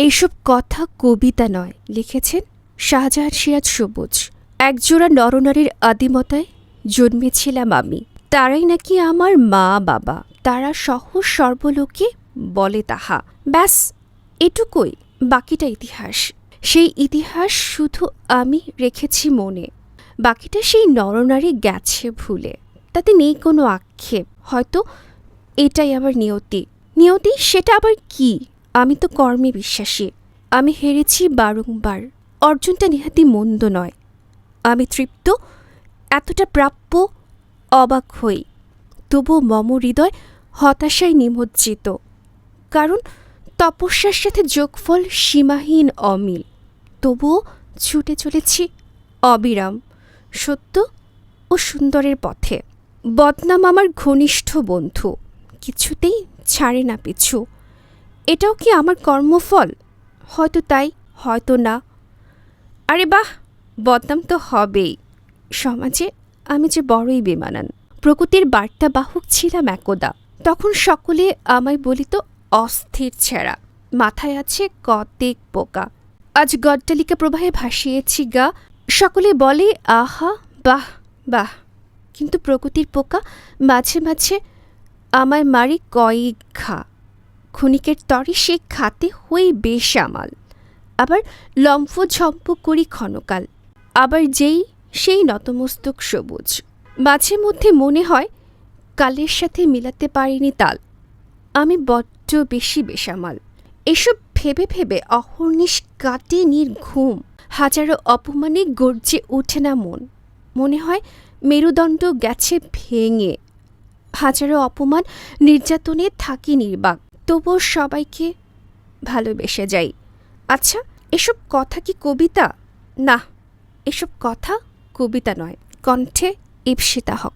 এইসব কথা কবিতা নয়, লিখেছেন শাহজাহান সিরাজ সবুজ। একজোড়া নরনারীর আদিমতায় জন্মেছিলাম আমি। তারাই নাকি আমার মা, বাবা। তারা সহজ সর্বলোকে বলে তাহা। ব্যাস, এটুকুই, বাকিটা ইতিহাস। সেই ইতিহাস শুধু আমি রেখেছি মনে। বাকিটা সেই নরনারী গেছে ভুলে। তাতে নেই কোনো আক্ষেপ। হয়তো এটাই আমার নিয়তি। নিয়তি সেটা আবার কি? আমি তো কর্মে বিশ্বাসী। আমি হেরেছি বারংবার। অর্জনটা নিহাতি মন্দ নয়। আমি তৃপ্ত, এতটা প্রাপ্য, অবাক হই। তবু মম হৃদয় হতাশায় নিমজ্জিত। কারণ তপস্যার সাথে যোগফল সীমাহীন অমিল। তবুও ছুটে চলেছি অবিরাম, সত্য ও সুন্দরের পথে। বদনাম আমার ঘনিষ্ঠ বন্ধু। কিছুতেই ছাড়ে না পিছু। এটাও কি আমার কর্মফল? হয়তো তাই, হয়তো না। আরে বাহ, বদনাম তো হবেই। সমাজে আমি যে বড়ই বেমানান। প্রকৃতির বার্তা বাহক ছিলাম একদা। তখন সকলে আমায় বলিত, অস্থির ছেঁড়া, মাথায় আছে কতেক পোকা। আজ গড্ডালিকা প্রবাহে ভাসিয়েছি গা। সকলে বলে, আহা, বাহ বাহ। কিন্তু প্রকৃতির পোকা মাঝে মাঝে আমায় মারি কয়েক ঘা। ক্ষণিকের তরে সে খাতে হয়ে বেশ আমাল আবার লম্ফ ঝম্প করি ক্ষণকাল। আবার যেই, সেই নতমস্তক সবুজ। মাঝে মধ্যে মনে হয়, কালের সাথে মিলাতে পারিনি তাল। আমি বড্ড বেশি বেসামাল। এসব ভেবে ভেবে অহর্নিশ কাটে ঘুম। হাজারো অপমানে গর্জে ওঠে না মন। মনে হয়, মেরুদণ্ড গেছে ভেঙে। হাজারো অপমান নির্যাতনে থাকি নির্বাক। তবুও সবাইকে ভালোবেসে যাই। আচ্ছা এসব কথা কি কবিতা? না, এসব কথা কবিতা নয়, কণ্ঠে ইপসিতা হক।